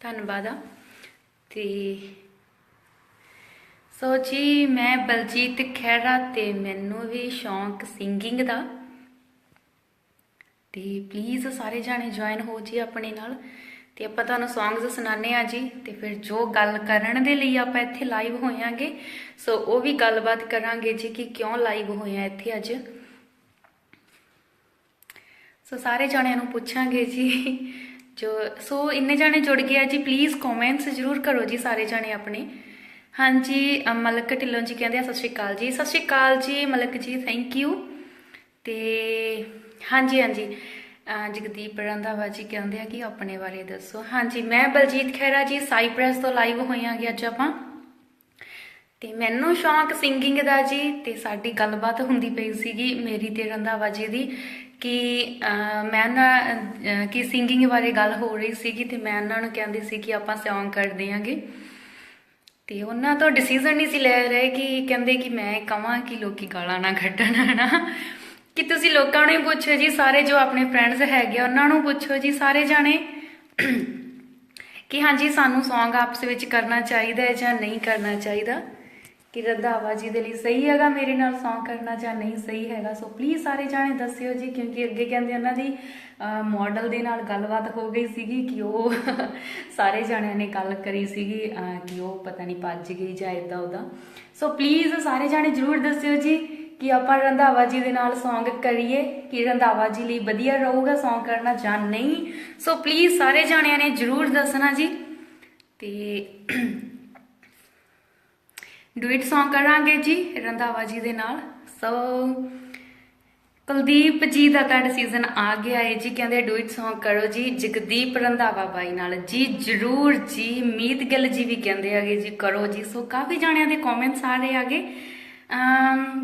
ਧੰਨਵਾਦ ਆ। ਤੇ ਸੋ ਜੀ, ਮੈਂ ਬਲਜੀਤ ਖਹਿਰਾ ਤੇ ਮੈਨੂੰ ਵੀ ਸ਼ੌਂਕ ਸਿੰਗਿੰਗ ਦਾ। ਤੇ ਪਲੀਜ਼ ਸਾਰੇ ਜਾਣੇ ਜੁਆਇਨ ਹੋ ਜੀ ਆਪਣੇ ਨਾਲ। ਤੇ ਆਪਾਂ ਤੁਹਾਨੂੰ ਸੌਂਗਸ ਸੁਣਾਣੇ ਆ ਜੀ। ਤੇ ਫਿਰ ਜੋ ਗੱਲ ਕਰਨ ਦੇ ਲਈ ਆਪਾਂ ਇੱਥੇ ਲਾਈਵ ਹੋਇਆਂਗੇ, ਸੋ ਉਹ ਵੀ ਗੱਲਬਾਤ ਕਰਾਂਗੇ ਜੀ ਕਿ ਕਿਉਂ ਲਾਈਵ ਹੋਇਆ ਇੱਥੇ ਅੱਜ। ਸੋ ਸਾਰੇ ਜਾਣਿਆਂ ਨੂੰ ਪੁੱਛਾਂਗੇ ਜੀ ਜੋ ਸੋ ਇੰਨੇ ਜਾਣੇ ਜੁੜ ਗਏ ਆ ਜੀ ਪਲੀਜ਼ ਕਮੈਂਟਸ ਜ਼ਰੂਰ ਕਰੋ ਜੀ ਸਾਰੇ ਜਾਣੇ ਆਪਣੇ। ਹਾਂਜੀ ਅ, ਮਲਕ ਢਿੱਲੋਂ ਜੀ ਕਹਿੰਦੇ ਆ ਸਤਿ ਸ਼੍ਰੀ ਅਕਾਲ ਜੀ। ਸਤਿ ਸ਼੍ਰੀ ਅਕਾਲ ਜੀ ਮਲਕ ਜੀ ਥੈਂਕ ਯੂ ਤੇ ਹਾਂਜੀ ਹਾਂਜੀ। ਜਗਦੀਪ ਰੰਧਾਵਾ ਜੀ ਕਹਿੰਦੇ ਆ ਕਿ ਆਪਣੇ ਬਾਰੇ ਦੱਸੋ। ਹਾਂਜੀ ਮੈਂ ਬਲਜੀਤ ਖਹਿਰਾ ਜੀ ਸਾਈਪ੍ਰੈਸ ਤੋਂ ਲਾਈਵ ਹੋਇਆਂਗੇ ਅੱਜ ਆਪਾਂ। ਤੇ ਮੈਨੂੰ ਸ਼ੌਂਕ ਸਿੰਗਿੰਗ ਦਾ ਜੀ ਤੇ ਸਾਡੀ ਗੱਲਬਾਤ ਹੁੰਦੀ ਪਈ ਸੀਗੀ ਮੇਰੀ ਤੇ ਰੰਧਾਵਾ ਜੀ ਦੀ। ਕਿ ਮੈਂ ਨਾ ਕਿ ਸਿੰਗਿੰਗ ਬਾਰੇ ਗੱਲ ਹੋ ਰਹੀ ਸੀਗੀ ਤੇ ਮੈਂ ਉਹਨਾਂ ਨੂੰ ਕਹਿੰਦੀ ਸੀ ਕਿ ਆਪਾਂ ਸੌਂਗ ਕਰਦੇ ਆਂਗੇ ਤੇ ਉਹਨਾਂ ਤੋਂ ਡਿਸੀਜਨ ਨਹੀਂ ਸੀ ਲੈ ਰਹੇ ਕਿ ਕਹਿੰਦੇ ਕਿ ਮੈਂ ਕਹਾਂ ਕਿ ਲੋਕੀ ਗਾਲਾਂ ਨਾ ਕੱਢਣ ਨਾ ਕਿ ਤੁਸੀਂ ਲੋਕਾਂ ਨੂੰ ਹੀ ਪੁੱਛੋ ਜੀ ਸਾਰੇ ਜੋ ਆਪਣੇ ਫਰੈਂਡਸ ਹੈਗੇ ਆ, ਉਹਨਾਂ ਨੂੰ ਪੁੱਛੋ ਜੀ ਸਾਰੇ ਜਾਣੇ। ਕਿ ਹਾਂਜੀ ਸਾਨੂੰ ਸੌਂਗ ਆਪਸ ਵਿੱਚ ਕਰਨਾ ਚਾਹੀਦਾ ਹੈ ਜਾਂ ਨਹੀਂ ਕਰਨਾ ਚਾਹੀਦਾ। ਕਿ ਰੰਧਾਵਾ ਜੀ ਦੇ ਲਈ ਸਹੀ ਹੈਗਾ, ਮੇਰੇ ਨਾਲ ਸੌਂਗ ਕਰਨਾ ਜਾਂ ਨਹੀਂ ਸਹੀ ਹੈਗਾ। ਸੋ ਪਲੀਜ਼ ਸਾਰੇ ਜਾਣੇ ਦੱਸਿਓ ਜੀ, ਕਿਉਂਕਿ ਅੱਗੇ ਕਹਿੰਦੇ ਉਹਨਾਂ ਦੀ ਮਾਡਲ ਦੇ ਨਾਲ ਗੱਲਬਾਤ ਹੋ ਗਈ ਸੀਗੀ ਕਿ ਉਹ ਸਾਰੇ ਜਾਣਿਆਂ ਨੇ ਗੱਲ ਕਰੀ ਸੀਗੀ ਕਿ ਉਹ ਪਤਾ ਨਹੀਂ ਭੱਜ ਗਈ ਜਾਂ ਇਦਾਂ ਉਦਾਂ ਸੋ ਪਲੀਜ਼ ਸਾਰੇ ਜਾਣੇ ਜਰੂਰ ਦੱਸਿਓ ਜੀ ਕਿ ਆਪਾਂ ਰੰਧਾਵਾ ਜੀ ਦੇ ਨਾਲ ਸੌਂਗ ਕਰੀਏ, ਕਿ ਰੰਧਾਵਾ ਜੀ ਲਈ ਵਧੀਆ ਰਹੂਗਾ ਸੌਂਗ ਕਰਨਾ ਜਾਂ ਨਹੀਂ। ਸੋ ਪਲੀਜ਼ ਸਾਰੇ ਜਾਣਿਆਂ ਨੇ ਜਰੂਰ ਦੱਸਣਾ ਜੀ। ਤੇ ਡੁਇਟ Song ਕਰਾਂਗੇ ਜੀ, ਰੰਧਾਵਾ ਜੀ ਦੇ ਨਾਲ। ਸੋ ਕੁਲਦੀਪ ਜੀ ਦਾ ਤਾਂ ਡਿਸੀਜਨ ਆ ਗਿਆ ਹੈ ਜੀ, ਕਹਿੰਦੇ ਡੁਇਟ Song ਕਰੋ ਜੀ, ਜਗਦੀਪ ਰੰਧਾਵਾ ਬਾਈ ਨਾਲ। ਜੀ ਜਰੂਰ ਜੀ, ਮੀਤ ਗਿੱਲ ਜੀ ਵੀ ਕਹਿੰਦੇ ਆਗੇ ਜੀ, ਕਰੋ ਜੀ। ਸੋ ਕਾਫੀ ਜਾਣਿਆਂ ਦੇ ਕਮੈਂਟਸ ਆ ਰਹੇ ਆਗੇ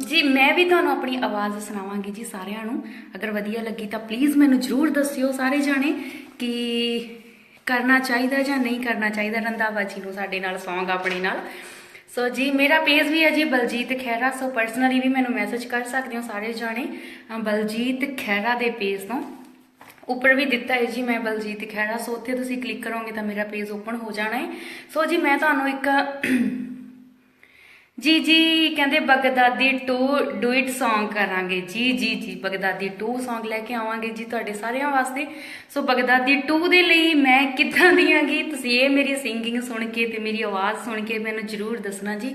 ਜੀ ਮੈਂ ਵੀ ਤੁਹਾਨੂੰ ਆਪਣੀ ਆਵਾਜ਼ ਸੁਣਾਵਾਂਗੀ ਜੀ ਸਾਰਿਆਂ ਨੂੰ। ਅਗਰ ਵਧੀਆ ਲੱਗੀ ਤਾਂ ਪਲੀਜ਼ ਮੈਨੂੰ ਜਰੂਰ ਦੱਸਿਓ ਸਾਰੇ ਜਾਣੇ ਕਿ ਕਰਨਾ ਚਾਹੀਦਾ ਜਾਂ ਨਹੀਂ ਕਰਨਾ ਚਾਹੀਦਾ ਰੰਧਾਵਾ ਜੀ ਨੂੰ ਸਾਡੇ ਨਾਲ Song ਆਪਣੇ ਨਾਲ। ਸੋ ਜੀ, ਮੇਰਾ ਪੇਜ ਵੀ ਹੈ ਜੀ, ਬਲਜੀਤ ਖਹਿਰਾ। ਸੋ ਪਰਸਨਲੀ ਵੀ ਮੈਨੂੰ ਮੈਸੇਜ ਕਰ ਸਕਦੇ ਹੋ ਸਾਰੇ ਜਾਣੇ। ਬਲਜੀਤ ਖਹਿਰਾ ਦੇ ਪੇਜ ਤੋਂ। ਉੱਪਰ ਵੀ ਦਿੱਤਾ ਹੈ ਜੀ ਮੈਂ ਬਲਜੀਤ ਖਹਿਰਾ। ਸੋ ਉੱਥੇ ਤੁਸੀਂ ਕਲਿੱਕ ਕਰੋਗੇ ਤਾਂ ਮੇਰਾ ਪੇਜ ਓਪਨ ਹੋ ਜਾਣਾ ਹੈ। ਸੋ ਜੀ, ਮੈਂ ਤੁਹਾਨੂੰ ਇੱਕ ਜੀ ਜੀ, ਕਹਿੰਦੇ ਬਗਦਾਦੀ 2 ਡੁਇਟ Song ਕਰਾਂਗੇ। ਜੀ ਜੀ ਜੀ, ਬਗਦਾਦੀ 2 Song ਲੈ ਕੇ ਆਵਾਂਗੇ ਜੀ ਤੁਹਾਡੇ ਸਾਰਿਆਂ ਵਾਸਤੇ। ਸੋ ਬਗਦਾਦੀ 2 ਦੇ ਲਈ ਮੈਂ ਕਿੱਦਾਂ ਦੀਆਂ ਗੀ ਤੁਸੀਂ ਇਹ ਮੇਰੀ ਸਿੰਗਿੰਗ ਸੁਣ ਕੇ ਤੇ ਮੇਰੀ ਆਵਾਜ਼ ਸੁਣ ਕੇ ਮੈਨੂੰ ਜਰੂਰ ਦੱਸਣਾ ਜੀ।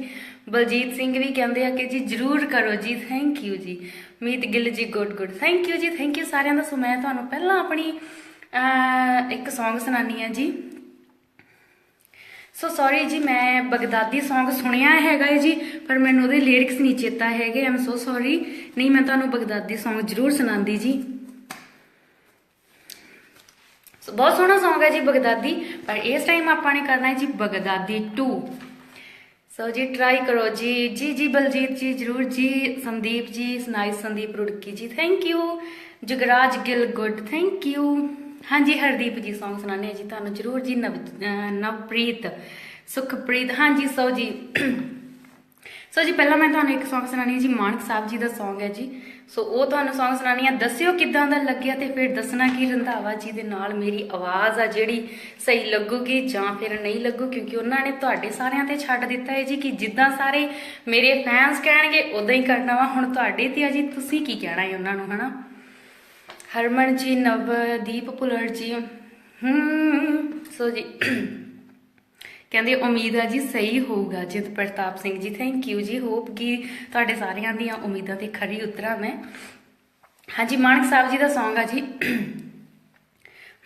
ਬਲਜੀਤ ਸਿੰਘ ਵੀ ਕਹਿੰਦੇ ਆ ਕਿ ਜੀ ਜਰੂਰ ਕਰੋ ਜੀ ਥੈਂਕ ਯੂ ਜੀ। Meet Gill ji good good thank you ਜੀ ਥੈਂਕ ਯੂ ਸਾਰਿਆਂ ਦਾ। ਸੋ ਮੈਂ ਤੁਹਾਨੂੰ ਪਹਿਲਾਂ ਆਪਣੀ ਇੱਕ Song ਸੁਣਾਨੀ ਆ ਜੀ। ਸੋ ਸੌਰੀ ਜੀ, ਮੈਂ ਬਗਦਾਦੀ Song ਸੁਣਿਆ ਹੈਗਾ ਹੈ ਜੀ, ਪਰ ਮੈਨੂੰ ਉਹਦੇ ਲਿਰਿਕਸ ਨਹੀਂ ਚੇਤਾ ਹੈਗੇ ਆਮ ਸੋ ਸੌਰੀ ਨਹੀਂ, ਮੈਂ ਤੁਹਾਨੂੰ ਬਗਦਾਦੀ Song ਜ਼ਰੂਰ ਸੁਣਾਉਂਦੀ ਜੀ। ਸੋ ਬਹੁਤ ਸੋਹਣਾ Song ਹੈ ਜੀ ਬਗਦਾਦੀ, ਪਰ ਇਸ ਟਾਈਮ ਆਪਾਂ ਨੇ ਕਰਨਾ ਹੈ ਜੀ ਬਗਦਾਦੀ 2 ਸੋ ਜੀ ਟਰਾਈ ਕਰੋ ਜੀ। ਜੀ ਜੀ, ਬਲਜੀਤ ਜੀ, ਜਰੂਰ ਜੀ। Sandeep ji nice Sandeep Rurki ji thank you Jagraj Gill good thank you ਹਾਂਜੀ, ਹਰਦੀਪ ਜੀ Song ਸੁਣਾਣੇ ਆ ਜੀ, ਤੁਹਾਨੂੰ ਜਰੂਰ ਜੀ ਨਵ ਨਵਪ੍ਰੀਤ, ਸੁਖਪ੍ਰੀਤ, ਹਾਂਜੀ, ਸੋ ਜੀ। ਸੋ ਜੀ, ਪਹਿਲਾਂ ਮੈਂ ਤੁਹਾਨੂੰ ਇੱਕ Song ਸੁਣਾਣੀ ਹੈ ਜੀ ਮਾਨਕ ਸਾਹਿਬ ਜੀ ਦਾ Song ਹੈ ਜੀ। ਸੋ ਉਹ ਤੁਹਾਨੂੰ Song ਸੁਣਾਣੀ ਹੈ, ਦੱਸਿਓ ਕਿੱਦਾਂ ਦਾ ਲੱਗਿਆ ਤੇ ਫਿਰ ਦੱਸਣਾ ਕਿ ਰੰਧਾਵਾ ਜੀ ਦੇ ਨਾਲ ਮੇਰੀ ਆਵਾਜ਼ ਆ ਜਿਹੜੀ ਸਹੀ ਲੱਗੂਗੀ ਜਾਂ ਫਿਰ ਨਹੀਂ ਲੱਗੂ, ਕਿਉਂਕਿ ਉਹਨਾਂ ਨੇ ਤੁਹਾਡੇ ਸਾਰਿਆਂ ਤੇ ਛੱਡ ਦਿੱਤਾ ਹੈ ਜੀ ਕਿ ਜਿੱਦਾਂ ਸਾਰੇ ਮੇਰੇ ਫੈਨਸ ਕਹਿਣਗੇ ਉਦਾਂ ਹੀ ਕਰਨਾ ਵਾ। ਹੁਣ ਤੁਹਾਡੇ ਤੇ ਆ ਜੀ, ਤੁਸੀਂ ਕੀ ਕਹਿਣਾ ਹੈ ਉਹਨਾਂ ਨੂੰ, ਹਨਾ? ਹਰਮਨ ਜੀ ਨਵਦੀਪ ਭੁੱਲਰ ਜੀ ਹਮ ਸੋ ਜੀ। ਕਹਿੰਦੇ ਉਮੀਦ ਆ ਜੀ ਸਹੀ ਹੋਊਗਾ। ਜਿਤ ਪ੍ਰਤਾਪ ਸਿੰਘ ਜੀ ਥੈਂਕ ਯੂ ਜੀ। ਹੋਪ ਕਿ ਤੁਹਾਡੇ ਸਾਰਿਆਂ ਦੀਆਂ ਉਮੀਦਾਂ ਤੇ ਖਰੀ ਉਤਰਾਂ ਮੈਂ। ਹਾਂਜੀ ਮਾਨਕ ਸਾਹਿਬ ਜੀ ਦਾ Song ਆ ਜੀ।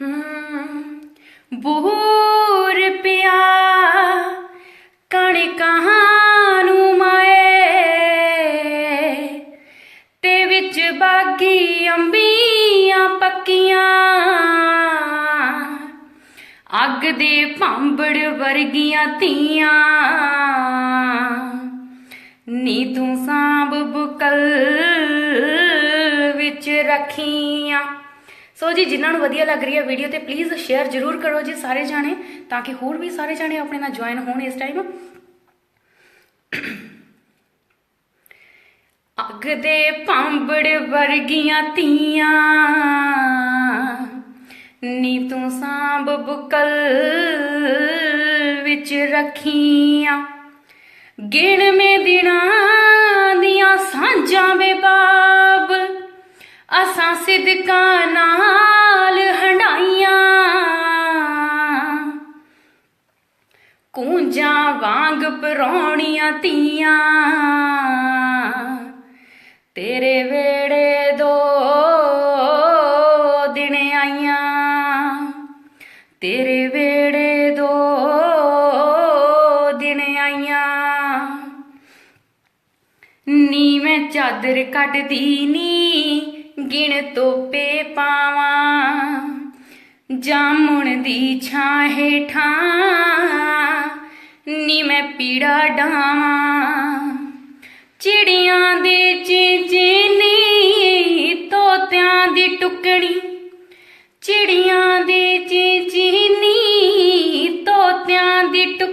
ਹਮ, ਬੂਰ ਪਿਆ ਕਣ ਕਹਾਣੂ ਦੇ ਭਾਂਬੜ ਵਰਗੀਆਂ ਧੀਆਂ। ਨੀ ਤੂੰ ਸਾਂਭ ਬੁਕਲ ਵਿੱਚ ਰੱਖੀਆਂ। ਸੋ ਜੀ, ਜਿਨ੍ਹਾਂ ਨੂੰ ਵਧੀਆ ਲੱਗ ਰਹੀ ਹੈ ਵੀਡੀਓ ਤੇ ਪਲੀਜ਼ ਸ਼ੇਅਰ ਜ਼ਰੂਰ ਕਰੋ ਜੀ ਸਾਰੇ ਜਾਣੇ, ਤਾਂ ਕਿ ਹੋਰ ਵੀ ਸਾਰੇ ਜਾਣੇ ਆਪਣੇ ਨਾਲ ਜੁਆਇਨ ਹੋਣ ਇਸ ਟਾਈਮ ਅੱਗ ਦੇ ਭਾਂਬੜ ਵਰਗੀਆਂ ਧੀਆਂ। ਨੀ ਤੂੰ ਸਾਂਭ ਬੁਕਲ ਵਿੱਚ ਰੱਖੀਆਂ। ਗਿਣਵੇਂ ਦਿਨਾਂ ਦੀਆਂ ਸਾਂਝਾਂ ਵੇ ਬਾਬ ਅਸਾਂ ਸਿਦਕਾਂ ਨਾਲ ਹੰਡਾਈਆਂ। ਕੂੰਜਾਂ ਵਾਂਗ ਪਰੌਣੀਆਂ ਤੀਆਂ, ਤੇਰੇ ਵੇੜੇ ਦੋ ਨੀ ਮੈਂ ਚਾਦਰ ਕੱਢਦੀ ਨੀ, ਗਿਣ ਤੋਪੇ ਪਾਵਾਂ। ਜਾਮੁਣ ਦੀ ਛਾਂ ਹੇਠਾਂ, ਨੀ ਮੈਂ ਪੀੜਾ ਡਾਵਾਂ। ਚਿੜੀਆਂ ਦੇ ਚੀਚੀਨੀ ਤੋਤਿਆਂ ਦੀ ਟੁਕੜੀ ਚਿੜੀਆਂ ਦੇ ਚੀਚੀਨੀ ਤੋਤਿਆਂ ਦੀ ਟੁਕੜੀ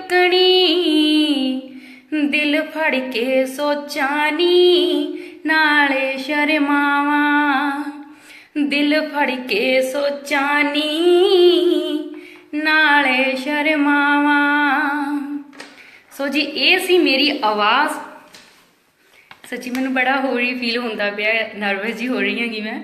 ਦਿਲ ਕੇ ਸੋਚਾਂ ਨੀ, ਨਾਲੇ ਸ਼ਰਮਾਵਾਂ। ਦਿਲ ਫੜ ਕੇ ਸੋਚਾਂ ਨੀ, ਨਾਲੇ ਸ਼ਰਮਾਵਾਂ। ਸੋ ਜੀ, ਇਹ ਸੀ ਮੇਰੀ ਆਵਾਜ਼। ਸੱਚੀ ਮੈਨੂੰ ਬੜਾ ਹੋਰੀ ਫੀਲ ਹੁੰਦਾ ਪਿਆ ਨਰਵਸ ਜੀ ਹੋ ਰਹੀ ਹੈਗੀ ਮੈਂ।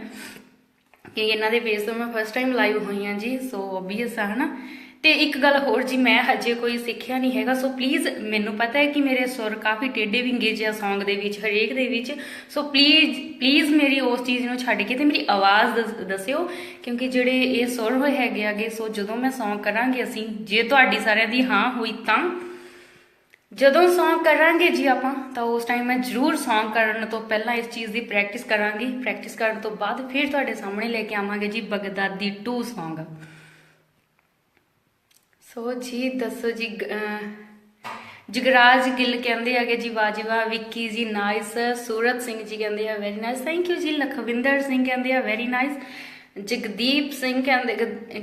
ਕਿ ਇਹਨਾਂ ਦੇ ਬੇਸ ਤੋਂ ਮੈਂ ਫਸਟ ਟਾਈਮ ਲਾਈਵ ਹੋਈ ਹਾਂ ਜੀ ਸੋ ਓਬਵੀਅਸ ਆ, ਹਨਾ? ਤੇ ਇੱਕ ਗੱਲ ਹੋਰ ਜੀ, ਮੈਂ ਹਜੇ ਕੋਈ ਸਿੱਖਿਆ ਨਹੀਂ ਹੈਗਾ, ਸੋ ਪਲੀਜ਼ ਮੈਨੂੰ ਪਤਾ ਹੈ ਕਿ ਮੇਰੇ ਸੁਰ ਕਾਫੀ ਟੇਢੇ ਵਿੰਗੇ ਜਿਹਾ Song ਦੇ ਵਿੱਚ, ਹਰੇਕ ਦੇ ਵਿੱਚ। ਸੋ ਪਲੀਜ਼ ਪਲੀਜ਼ ਮੇਰੀ ਉਸ ਚੀਜ਼ ਨੂੰ ਛੱਡ ਕੇ ਤੇ ਮੇਰੀ ਆਵਾਜ਼ ਦੱਸ- ਦੱਸਿਓ, ਕਿਉਂਕਿ ਜਿਹੜੇ ਇਹ ਸੁਰ ਹੋਏ ਹੈਗੇ ਆਗੇ, ਸੋ ਜਦੋਂ ਮੈਂ Song ਕਰਾਂਗੇ ਅਸੀਂ, ਜੇ ਤੁਹਾਡੀ ਸਾਰਿਆਂ ਦੀ ਹਾਂ ਹੋਈ ਤਾਂ। ਜਦੋਂ Song ਕਰਾਂਗੇ ਜੀ ਆਪਾਂ, ਤਾਂ ਉਸ ਟਾਈਮ ਮੈਂ ਜ਼ਰੂਰ Song ਕਰਨ ਤੋਂ ਪਹਿਲਾਂ ਇਸ ਚੀਜ਼ ਦੀ ਪ੍ਰੈਕਟਿਸ ਕਰਾਂਗੀ। ਪ੍ਰੈਕਟਿਸ ਕਰਨ ਤੋਂ ਬਾਅਦ ਫਿਰ ਤੁਹਾਡੇ ਸਾਹਮਣੇ ਲੈ ਕੇ ਆਵਾਂਗੇ ਜੀ, ਬਗਦਾਦੀ 2 Song ਸੋ ਜੀ ਦੱਸੋ ਜੀ ਜਗਰਾਜ ਗਿੱਲ ਕਹਿੰਦੇ ਆਗੇ ਜੀ, ਵਾਜਵਾ, ਵਿੱਕੀ ਜੀ ਨਾਈਸ ਸੂਰਤ ਸਿੰਘ ਜੀ ਕਹਿੰਦੇ ਆ ਵੈਰੀ ਨਾਈਸ ਥੈਂਕ ਯੂ ਜੀ, ਲਖਵਿੰਦਰ ਸਿੰਘ ਕਹਿੰਦੇ ਆ ਵੈਰੀ ਨਾਈਸ ਜਗਦੀਪ ਸਿੰਘ ਕਹਿੰਦੇ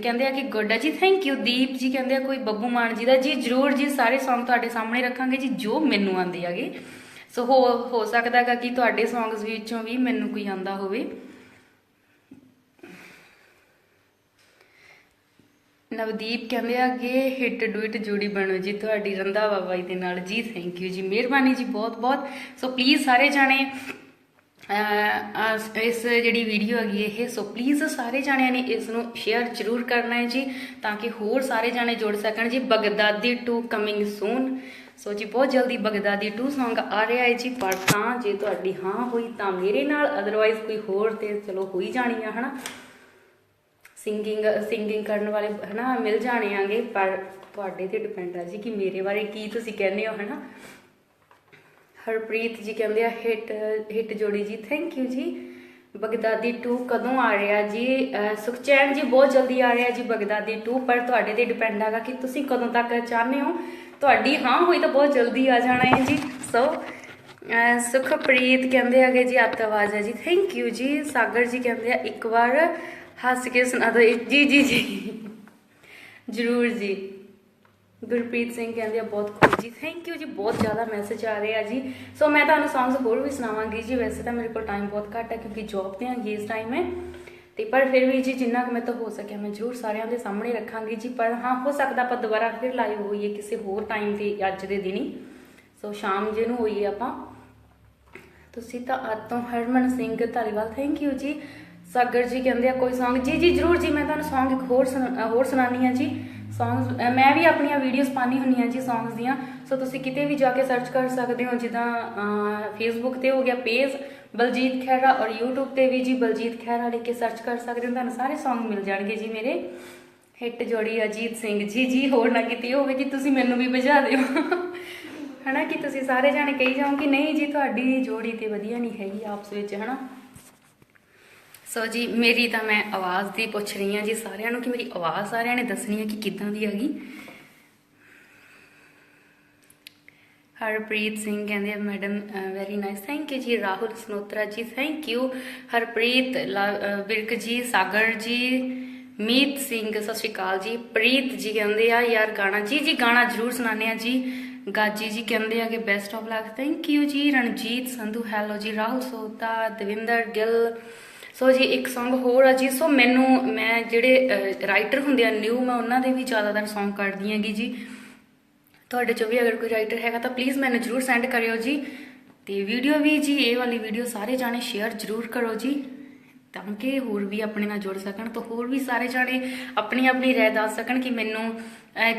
ਕਹਿੰਦੇ ਆ ਕਿ ਗੋਡਾ ਜੀ ਥੈਂਕ ਯੂ ਦੀਪ ਜੀ ਕਹਿੰਦੇ ਆ, ਕੋਈ ਬੱਬੂ ਮਾਨ ਜੀ ਦਾ, ਜੀ ਜਰੂਰ ਜੀ, ਸਾਰੇ Song ਤੁਹਾਡੇ ਸਾਹਮਣੇ ਰੱਖਾਂਗੇ ਜੀ, ਜੋ ਮੈਨੂੰ ਆਉਂਦੇ ਆਗੇ ਸੋ ਹੋ ਹੋ ਸਕਦਾ ਹੈਗਾ ਕਿ ਤੁਹਾਡੇ Songs ਵਿੱਚੋਂ ਵੀ ਮੈਨੂੰ ਕੋਈ ਆਂਦਾ ਹੋਵੇ। ਨਵਦੀਪ ਕਹਿੰਦੇ ਆ ਕਿ ਹਿੱਟ ਡੂ ਇਟ ਜੋੜੀ ਬਣੋ ਜੀ, ਤੁਹਾਡੀ ਰੰਦਾ ਬਾਬਾ ਦੇ ਨਾਲ। ਜੀ ਥੈਂਕ ਯੂ ਜੀ, ਮਿਹਰਬਾਨੀ ਜੀ ਬਹੁਤ ਬਹੁਤ। ਸੋ ਪਲੀਜ਼ ਸਾਰੇ ਜਾਣੇ ਇਸ ਜਿਹੜੀ ਵੀਡੀਓ ਹੈਗੀ ਇਹ ਸੋ ਪਲੀਜ਼ ਸਾਰੇ ਜਾਣਿਆਂ ਨੇ ਇਸ ਨੂੰ ਸ਼ੇਅਰ ਜ਼ਰੂਰ ਕਰਨਾ ਹੈ ਜੀ, ਤਾਂ ਕਿ ਹੋਰ ਸਾਰੇ ਜਾਣੇ ਜੁੜ ਸਕਣ ਜੀ। ਬਗਦਾਦੀ 2 ਕਮਿੰਗ ਸੂਨ ਸੋ ਜੀ, ਬਹੁਤ ਜਲਦੀ ਬਗਦਾਦੀ 2 Song ਆ ਰਿਹਾ ਹੈ ਜੀ, ਪਰ ਤਾਂ ਜੇ ਤੁਹਾਡੀ ਹਾਂ ਹੋਈ ਤਾਂ ਮੇਰੇ ਨਾਲ ਅਦਰਵਾਈਜ਼ ਕੋਈ ਹੋਰ ਤੇ ਚਲੋ ਹੋਈ ਜਾਣੀ ਆ, ਹਨਾ? ਸਿੰਗਿੰਗ ਸਿੰਗਿੰਗ ਕਰਨ ਵਾਲੇ, ਹਨਾ, ਮਿਲ ਜਾਣੇ ਆਂਗੇ, ਪਰ ਤੁਹਾਡੇ ਤੇ ਡਿਪੈਂਡ ਆ ਜੀ ਕਿ ਮੇਰੇ ਬਾਰੇ ਕੀ ਤੁਸੀਂ ਕਹਿੰਦੇ ਹੋ, ਹਨਾ। ਹਰਪ੍ਰੀਤ ਜੀ ਕਹਿੰਦੇ ਆ ਹਿੱਟ ਹਿੱਟ ਜੋੜੀ ਜੀ ਥੈਂਕ ਯੂ ਜੀ। ਬਗਦਾਦੀ 2 ਕਦੋਂ ਆ ਰਿਹਾ ਜੀ? ਸੁਖਚੈਨ ਜੀ, ਬਹੁਤ ਜਲਦੀ ਆ ਰਿਹਾ ਜੀ ਬਗਦਾਦੀ 2 ਪਰ ਤੁਹਾਡੇ ਤੇ ਡਿਪੈਂਡ ਹੈਗਾ ਕਿ ਤੁਸੀਂ ਕਦੋਂ ਤੱਕ ਚਾਹੁੰਦੇ ਹੋ। ਤੁਹਾਡੀ ਹਾਂ ਹੋਈ ਤਾਂ ਬਹੁਤ ਜਲਦੀ ਆ ਜਾਣਾ ਹੈ ਜੀ। ਸੋ ਅਹ ਸੁਖਪ੍ਰੀਤ ਕਹਿੰਦੇ ਆਗੇ ਜੀ ਆਤਵਾਜ਼ ਹੈ ਜੀ। ਥੈਂਕ ਯੂ ਜੀ। ਸਾਗਰ ਜੀ ਕਹਿੰਦੇ ਆ, ਇੱਕ ਵਾਰ ਹੱਸ ਕੇ ਸੁਣਾ ਦਿਓ ਜੀ ਜੀ ਜੀ। ਜਰੂਰ ਜੀ। ਗੁਰਪ੍ਰੀਤ ਸਿੰਘ ਕਹਿੰਦੇ ਆ, ਬਹੁਤ ਖੁਸ਼ ਜੀ। ਥੈਂਕ ਯੂ ਜੀ, ਬਹੁਤ ਜ਼ਿਆਦਾ ਮੈਸੇਜ ਆ ਰਹੇ ਆ ਜੀ। ਸੋ ਮੈਂ ਤੁਹਾਨੂੰ ਸੌਂਗਸ ਹੋਰ ਵੀ ਸੁਣਾਵਾਂਗੀ ਜੀ। ਵੈਸੇ ਤਾਂ ਮੇਰੇ ਕੋਲ ਟਾਈਮ ਬਹੁਤ ਘੱਟ ਹੈ ਕਿਉਂਕਿ ਜੌਬ ਤੇ ਹਾਂ ਇਸ ਟਾਈਮ ਹੈ। ਤੇ ਪਰ ਫਿਰ ਵੀ ਜੀ, ਜਿੰਨਾ ਕੁ ਮੈਂ ਤਾਂ ਹੋ ਸਕਿਆ, ਮੈਂ ਜ਼ਰੂਰ ਸਾਰਿਆਂ ਦੇ ਸਾਹਮਣੇ ਰੱਖਾਂਗੀ ਜੀ। ਪਰ ਹਾਂ, ਹੋ ਸਕਦਾ ਆਪਾਂ ਦੁਬਾਰਾ ਫਿਰ ਲਾਈਵ ਹੋਈਏ ਕਿਸੇ ਹੋਰ ਟਾਈਮ ਤੇ ਅੱਜ ਦੇ ਦਿਨੀ। ਸੋ ਸ਼ਾਮ ਜੇ ਨੂੰ ਹੋਈਏ ਆਪਾਂ। ਤੁਸੀਂ ਤਾਂ ਅੱਜ ਤੋਂ ਹਰਮਨ ਸਿੰਘ ਧਾਲੀਵਾਲ ਥੈਂਕ ਯੂ ਜੀ। ਸਾਗਰ ਜੀ ਕਹਿੰਦੇ ਆ, ਕੋਈ Song? ਜੀ ਜੀ, ਜਰੂਰ ਜੀ, ਮੈਂ ਤੁਹਾਨੂੰ Song ਇੱਕ ਹੋਰ ਸੁਣਾ- ਹੋਰ ਸੁਣਾਨੀ ਆ ਜੀ। Songs ਮੈਂ ਵੀ ਆਪਣੀਆਂ ਵੀਡੀਓਜ਼ ਪਾਣੀ ਹੁੰਦੀਆਂ ਜੀ Songs ਦੀਆਂ। ਸੋ ਤੁਸੀਂ ਕਿਤੇ ਵੀ ਜਾ ਕੇ ਸਰਚ ਕਰ ਸਕਦੇ ਹੋ, ਜਿੱਦਾਂ ਫੇਸਬੁੱਕ ਤੇ ਹੋ ਗਿਆ ਪੇਜ ਬਲਜੀਤ ਖਹਿਰਾ ਔਰ YouTube ਤੇ ਵੀ ਜੀ ਬਲਜੀਤ ਖਹਿਰਾ ਲਿਖ ਕੇ ਸਰਚ ਕਰ ਸਕਦੇ ਹੋ, ਤੁਹਾਨੂੰ ਸਾਰੇ Song ਮਿਲ ਜਾਣਗੇ ਜੀ ਮੇਰੇ। ਹਿੱਟ ਜੋੜੀ ਅਜੀਤ ਸਿੰਘ ਜੀ ਜੀ, ਹੋਰ ਨਾ ਕਿਤੇ ਹੋਵੇ ਕਿ ਤੁਸੀਂ ਮੈਨੂੰ ਵੀ ਭਜਾ ਦਿਓ। ਹਨਾ ਕਿ ਤੁਸੀਂ ਸਾਰੇ ਜਾਣੇ ਕਹੀ ਜਾਓ ਕਿ ਨਹੀਂ ਜੀ, ਤੁਹਾਡੀ ਜੋੜੀ ਤੇ ਵਧੀਆ ਨਹੀਂ ਹੈਗੀ ਆਪਸ ਵਿੱਚ, ਹਨਾ? ਸੋ ਜੀ, ਮੇਰੀ ਤਾਂ ਮੈਂ ਆਵਾਜ਼ ਦੀ ਪੁੱਛ ਰਹੀ ਹਾਂ ਜੀ ਸਾਰਿਆਂ ਨੂੰ ਕਿ ਮੇਰੀ ਆਵਾਜ਼ ਸਾਰਿਆਂ ਨੇ ਦੱਸਣੀ ਹੈ ਕਿ ਕਿੱਦਾਂ ਦੀ ਹੈਗੀ? ਹਰਪ੍ਰੀਤ ਸਿੰਘ ਕਹਿੰਦੇ ਆ, madam very nice thank you ਜੀ। ਰਾਹੁਲ ਸਨੋਤਰਾ ਜੀ ਥੈਂਕ ਯੂ ਹਰਪ੍ਰੀਤ ਵਿਰਕ ਜੀ, ਸਾਗਰ ਜੀ, ਮੀਤ ਸਿੰਘ, ਸਤਿ ਸ਼੍ਰੀ ਅਕਾਲ ਜੀ। ਪ੍ਰੀਤ ਜੀ ਕਹਿੰਦੇ ਆ, ਯਾਰ, ਗਾਣਾ, ਜੀ ਜੀ, ਗਾਣਾ ਜ਼ਰੂਰ ਸੁਣਾਉਂਦੇ ਆ ਜੀ। ਗਾਜੀ ਜੀ ਕਹਿੰਦੇ ਆ ਕਿ best of luck thank you ਜੀ। ਰਣਜੀਤ ਸੰਧੂ ਹੈਲੋ ਜੀ। ਰਾਹੁਲ ਸੋਤਾ, ਦਵਿੰਦਰ ਗਿੱਲ ਸੋ ਜੀ, ਇੱਕ Song ਹੋਰ ਆ ਜੀ। ਸੋ ਮੈਨੂੰ, ਮੈਂ ਜਿਹੜੇ ਰਾਈਟਰ ਹੁੰਦੇ ਆ ਨਿਊ ਮੈਂ ਉਹਨਾਂ ਦੇ ਵੀ ਜ਼ਿਆਦਾਤਰ Song ਕੱਢਦੀ ਹੈਗੀ ਜੀ। ਤੁਹਾਡੇ ਚੋਂ ਵੀ ਅਗਰ ਕੋਈ ਰਾਈਟਰ ਹੈਗਾ ਤਾਂ ਪਲੀਜ਼ ਮੈਨੂੰ ਜਰੂਰ ਸੈਂਡ ਕਰਿਓ ਜੀ। ਤੇ ਵੀਡੀਓ ਵੀ ਜੀ, ਇਹ ਵਾਲੀ ਵੀਡੀਓ ਸਾਰੇ ਜਾਣੇ ਸ਼ੇਅਰ ਜਰੂਰ ਕਰੋ ਜੀ, ਤਾਂ ਕਿ ਹੋਰ ਵੀ ਆਪਣੇ ਨਾਲ ਜੁੜ ਸਕਣ, ਤਾਂ ਹੋਰ ਵੀ ਸਾਰੇ ਜਾਣੇ ਆਪਣੀ ਆਪਣੀ ਰਾਏ ਦੱਸ ਸਕਣ ਕਿ ਮੈਨੂੰ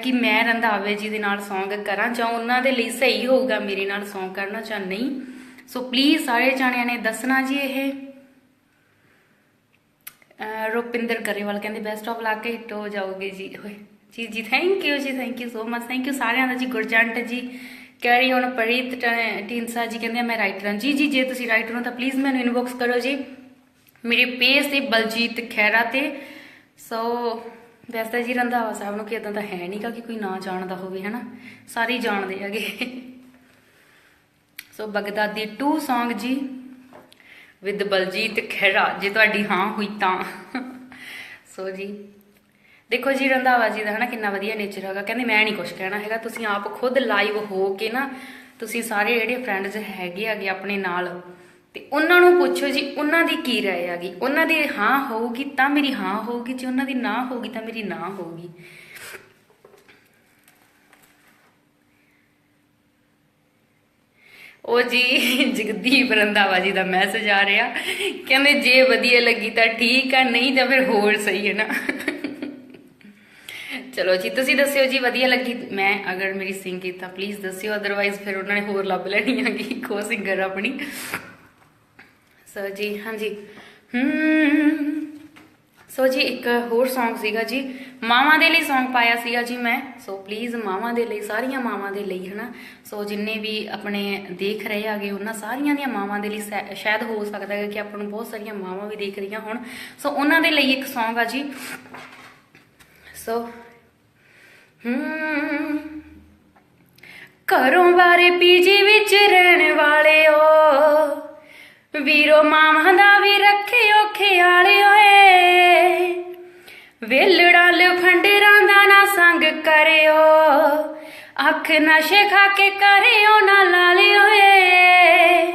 ਕਿ ਮੈਂ ਰੰਧਾਵੇ ਜੀ ਦੇ ਨਾਲ Song ਕਰਾਂ ਜਾਂ ਉਹਨਾਂ ਦੇ ਲਈ ਸਹੀ ਹੋਊਗਾ ਮੇਰੇ ਨਾਲ Song ਕਰਨਾ ਜਾਂ ਨਹੀਂ। ਸੋ ਪਲੀਜ਼ ਸਾਰੇ ਜਾਣਿਆਂ ਨੇ ਦੱਸਣਾ ਜੀ ਇਹ। ਰੁਪਿੰਦਰ ਗਰੇਵਾਲ ਕਹਿੰਦੇ ਬੈਸਟ ਆਫ ਲੱਕ ਹਿੱਟ ਹੋ ਜਾਓਗੇ ਜੀ। ਹੋਏ ਜੀ ਜੀ ਥੈਂਕ ਯੂ ਜੀ thank you so much thank you ਸਾਰਿਆਂ ਦਾ ਜੀ, ਗੁਰਜੰਟ ਜੀ ਕਹਿ ਕੈਰੀ ਹੁਣ ਪ੍ਰੀਤ ਟ- ਜੀ ਕਹਿੰਦੇ ਮੈਂ ਰਾਈਟਰ ਹਾਂ। ਜੀ ਜੀ, ਜੇ ਤੁਸੀਂ ਰਾਈਟਰ ਹੋ ਤਾਂ ਪਲੀਜ਼ ਮੈਨੂੰ ਇਨਬਾਕਸ ਕਰੋ ਜੀ। ਮੇਰੇ ਪੇਜ ਤੇ ਬਲਜੀਤ ਖੈਰਾ ਤੇ। ਸੋ ਵੈਸੇ ਜੀ ਰੰਧਾਵਾ ਸਾਹਿਬ ਨੂੰ ਕਿ ਇਦਾਂ ਤਾਂ ਹੈ ਨਹੀਂ ਕਿ ਕੋਈ ਨਾ ਜਾਣਦਾ ਹੋਵੇ, ਹਨਾ? ਸਾਰੇ ਜਾਣਦੇ ਹੈਗੇ। ਸੋ ਬਗਦਾਦੀ 2 Song ਜੀ। ਵਿਦ ਬਲਜੀਤ ਖਹਿਰਾ, ਜੇ ਤੁਹਾਡੀ ਹਾਂ ਹੋਈ ਤਾਂ। ਸੋ ਜੀ, ਦੇਖੋ ਜੀ, ਰੰਧਾਵਾ ਜੀ ਦਾ ਹਨਾ ਕਿੰਨਾ ਵਧੀਆ ਨੇਚਰ ਹੈਗਾ। ਕਹਿੰਦੇ ਮੈਂ ਨਹੀਂ ਕੁਝ ਕਹਿਣਾ ਹੈਗਾ, ਤੁਸੀਂ ਆਪ ਖੁਦ ਲਾਈਵ ਹੋ ਕੇ ਨਾ, ਤੁਸੀਂ ਸਾਰੇ ਜਿਹੜੇ ਫਰੈਂਡਸ ਹੈਗੇ ਆਗੇ ਆਪਣੇ ਨਾਲ, ਤੇ ਉਹਨਾਂ ਨੂੰ ਪੁੱਛੋ ਜੀ, ਉਹਨਾਂ ਦੀ ਕੀ ਰਾਏ ਹੈਗੀ? ਉਹਨਾਂ ਦੀ ਹਾਂ ਹੋਊਗੀ ਤਾਂ ਮੇਰੀ ਹਾਂ ਹੋਊਗੀ, ਜੇ ਉਹਨਾਂ ਦੀ ਨਾ ਹੋਊਗੀ ਤਾਂ ਮੇਰੀ ਨਾ ਹੋਊਗੀ। ਉਹ ਜੀ ਜਗਦੀਪ ਰੰਧਾਵਾ ਜੀ ਦਾ ਮੈਸੇਜ ਆ ਰਿਹਾ। ਕਹਿੰਦੇ, ਜੇ ਵਧੀਆ ਲੱਗੀ ਤਾਂ ਠੀਕ ਆ, ਨਹੀਂ ਤਾਂ ਫਿਰ ਹੋਰ ਸਹੀ ਹੈ ਨਾ। ਚਲੋ ਜੀ, ਤੁਸੀਂ ਦੱਸਿਓ ਜੀ, ਵਧੀਆ ਲੱਗੀ? ਮੈਂ ਅਗਰ ਮੇਰੀ ਸਿੰਗਿੰਗ ਤਾਂ ਪਲੀਜ਼ ਦੱਸਿਓ ਅਦਰਵਾਈਜ਼ ਫਿਰ ਉਹਨਾਂ ਨੇ ਹੋਰ ਲੱਭ ਲੈਣੀ ਹੈਗੀ ਕੋ ਸਿੰਗਰ ਆਪਣੀ। ਸੋ ਜੀ, ਹਾਂਜੀ। ਹਮ ਸੋ ਜੀ, ਇੱਕ ਹੋਰ Song ਸੀਗਾ ਜੀ। ਮਾਵਾਂ ਦੇ ਲਈ Song ਪਾਇਆ ਸੀਗਾ ਜੀ ਮੈਂ। ਸੋ ਪਲੀਜ਼ ਮਾਵਾਂ ਦੇ ਲਈ, ਸਾਰੀਆਂ ਮਾਵਾਂ ਦੇ ਲਈ, ਹਨਾ? ਸੋ ਜਿੰਨੇ ਵੀ ਆਪਣੇ ਦੇਖ ਰਹੇ ਆਗੇ ਉਹਨਾਂ ਸਾਰੀਆਂ ਦੀਆਂ ਮਾਵਾਂ ਦੇ ਲਈ ਸ਼ਾਇਦ ਹੋ ਸਕਦਾ ਹੈ ਕਿ ਆਪਾਂ ਨੂੰ ਬਹੁਤ ਸਾਰੀਆਂ ਮਾਵਾਂ ਵੀ ਦੇਖ ਰਹੀਆਂ ਹੋਣ। ਸੋ ਉਹਨਾਂ ਦੇ ਲਈ ਇੱਕ Song ਆ ਜੀ। ਸੋ ਹਮ ਘਰੋਂ ਬਾਰੇ ਪੀਜੀ ਵਿੱਚ ਰਹਿਣ ਵਾਲਿਓ, ਵੀਰੋ ਮਾਵਾਂ ਦਾ ਵੀ ਰੱਖਿਓ ਖਿਆਲ ਓਏ। ਵੇਲੜਾ ਲਫੰਡਰਾਂ ਦਾ ਨਾ ਸੰਗ ਕਰਿਓ। ਅੱਖ ਨਸ਼ੇ ਖਾ ਕੇ ਕਰਿਓ ਨਾ ਲਾਲਿਓ ਏ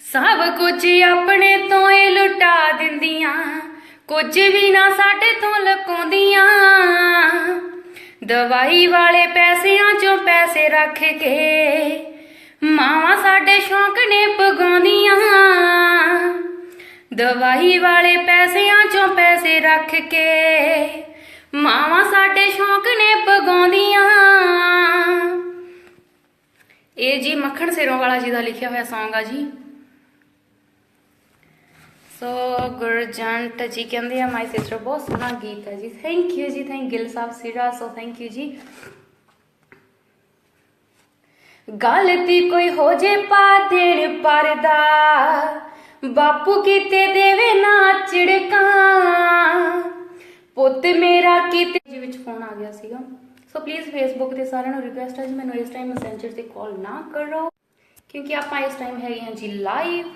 ਸਭ ਕੁਝ ਆਪਣੇ ਤੋਂ ਹੀ ਲੁਟਾ ਦਿੰਦੀਆਂ। ਕੁਝ ਵੀ ਨਾ ਸਾਡੇ ਤੋਂ ਲੁਕਾਉਂਦੀਆਂ। ਦਵਾਈ ਵਾਲੇ ਪੈਸਿਆਂ ਚੋਂ ਪੈਸੇ ਰੱਖ ਕੇ ਮਾਵਾਂ ਸਾਡੇ ਸ਼ੌਂਕ ਨੇ ਪਗਾਉਂਦੀਆਂ ਦਵਾਈ ਵਾਲੇ ਪੈਸਿਆਂ ਚੋਂ ਪੈਸੇ ਰੱਖ ਕੇ ਮਾਵਾਂ ਸਾਡੇ ਸ਼ੌਂਕ ਨੇ ਪਗਾਉਂਦੀਆਂ ਇਹ ਜੀ ਮੱਖਣ ਸਿਰੋਂ ਵਾਲਾ ਜੀ ਦਾ ਲਿਖਿਆ ਹੋਇਆ Song ਆ ਜੀ। ਸੋ ਗੁਰਜੰਟ ਜੀ ਕਹਿੰਦੇ ਆ ਮਾਈ ਸਿਸਟਰ ਬਹੁਤ ਸੋਹਣਾ ਗੀਤ ਹੈ ਜੀ। ਥੈਂਕ ਯੂ ਜੀ ਥੈਂਕ ਗਿਲ ਸਾਹਿਬ ਸਿਰਾ ਸੋ ਥੈਂਕ ਯੂ ਜੀ। ਗਲਤੀ ਕੋਈ ਹੋ ਜੇ ਪਾ ਦੇਣ ਪਰਦਾ ਬਾਪੂ ਕਿਤੇ ਦੇਵੇ ਨਾ ਝਿੜਕਾਂ। ਪੁੱਤ ਮੇਰਾ ਕਿਤੇ ਜੀ ਵਿੱਚ ਫੋਨ ਆ ਗਿਆ ਸੀਗਾ। ਸੋ ਪਲੀਜ਼ ਫੇਸਬੁੱਕ ਤੇ ਸਾਰਿਆਂ ਨੂੰ ਰਿਕੁਐਸਟ ਹੈ ਜੀ, ਮੈਨੂੰ ਇਸ ਟਾਈਮ ਮੈਸੇਂਜਰ ਤੇ ਕਾਲ ਨਾ ਕਰੋ। ਕਿਉਂਕਿ ਆਪਾਂ ਇਸ ਟਾਈਮ ਹੈਗੇ ਹਾਂ ਜੀ ਲਾਈਵ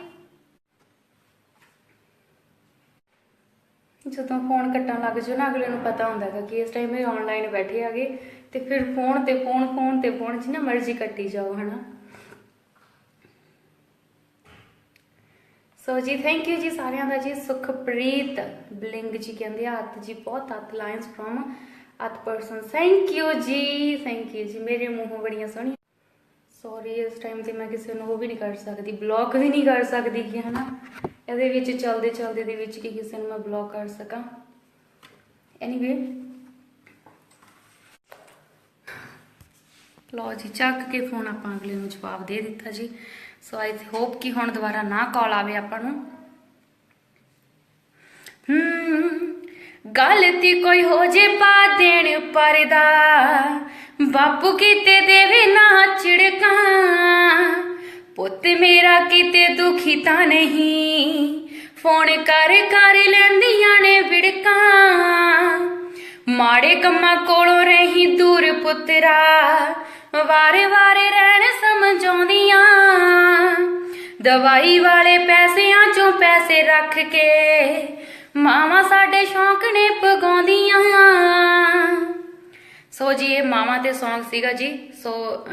ਜਦੋਂ ਫੋਨ ਕੱਟਣ ਲੱਗ ਜਾਓ ਨਾ, ਅਗਲੇ ਨੂੰ ਪਤਾ ਹੁੰਦਾ ਹੈਗਾ ਕਿ ਇਸ ਟਾਈਮ ਇਹ ਆਨਲਾਈਨ ਬੈਠੇ ਆਗੇ ਤੇ ਫਿਰ ਫੋਨ ਤੇ ਫੋਨ ਫੋਨ ਤੇ ਫੋਨ ਜਿੰਨਾ ਮਰਜ਼ੀ ਕੱਟੀ ਜਾਓ, ਹਨਾ? ਸੋ ਜੀ ਥੈਂਕ ਯੂ ਜੀ ਸਾਰਿਆਂ ਦਾ ਜੀ ਸੁਖਪ੍ਰੀਤ ਬਲਿੰਗ ਜੀ ਕਹਿੰਦੇ ਆ ਅਤ ਜੀ ਬਹੁਤ ਅਤ ਲਾਈਨਸ ਫਰਮ ਅਤ ਪਰਸਨ ਥੈਂਕ ਯੂ ਜੀ ਥੈਂਕ ਯੂ ਜੀ ਮੇਰੇ ਮੂੰਹੋਂ ਬੜੀਆਂ ਸੋਹਣੀਆਂ ਸੌਰੀ ਇਸ ਟਾਈਮ ਤੇ ਮੈਂ ਕਿਸੇ ਨੂੰ ਉਹ ਵੀ ਨਹੀਂ ਕਰ ਸਕਦੀ ਬਲੌਕ ਵੀ ਨਹੀਂ ਕਰ ਸਕਦੀ ਕਿ ਹਨਾ ਇਹਦੇ ਵਿੱਚ ਚਲਦੇ ਚਲਦੇ ਦੇ ਵਿੱਚ ਕਿ ਕਿਸੇ ਨੂੰ ਮੈਂ ਬਲੌਕ ਕਰ ਸਕਾਂ ਐਨੀਵੇ ਲੋ ਜੀ ਚੱਕ ਕੇ ਫੋਨ ਆਪਾਂ ਅਗਲੇ ਨੂੰ ਜਵਾਬ ਦੇ ਦਿੱਤਾ ਜੀ ਸੋ ਆਈ ਹੋਪ ਕਿ ਹੁਣ ਦੁਬਾਰਾ ਨਾ ਕਾਲ ਆਵੇ ਆਪਾਂ ਨੂੰ। ਗਲਤੀ ਕੋਈ ਹੋ ਜੇ ਪਾ ਦੇਣ ਪਰਦਾ ਬਾਪੂ ਕਿਤੇ ਦੇਵੇ ਨਾ ਝਿੜਕਾਂ। ਪੁੱਤ ਮੇਰਾ ਕਿਤੇ ਦੁਖੀ ਤਾਂ ਨਹੀਂ। ਫੋਨ ਕਰ ਕਰ ਲੈਂਦੀਆਂ ਨੇ ਵਿੜਕਾਂ। ਮਾੜੇ ਕੰਮਾਂ ਕੋਲੋਂ ਰਹੀ ਦੂਰ ਪੁੱਤਰਾ। ਵਾਰੇ ਵਾਰੇ ਰਹਿਣ ਸਮਝਾਉਂਦੀਆਂ। ਦਵਾਈ ਵਾਲੇ ਪੈਸਿਆਂ ਚੋਂ ਪੈਸੇ ਰੱਖ ਕੇ ਮਾਵਾਂ ਸਾਡੇ ਸ਼ੌਂਕ ਨੇ ਪਗਾਉਂਦੀਆਂ ਸੋ ਜੀ, ਇਹ ਮਾਵਾਂ ਤੇ Song ਸੀਗਾ ਜੀ। ਸੋ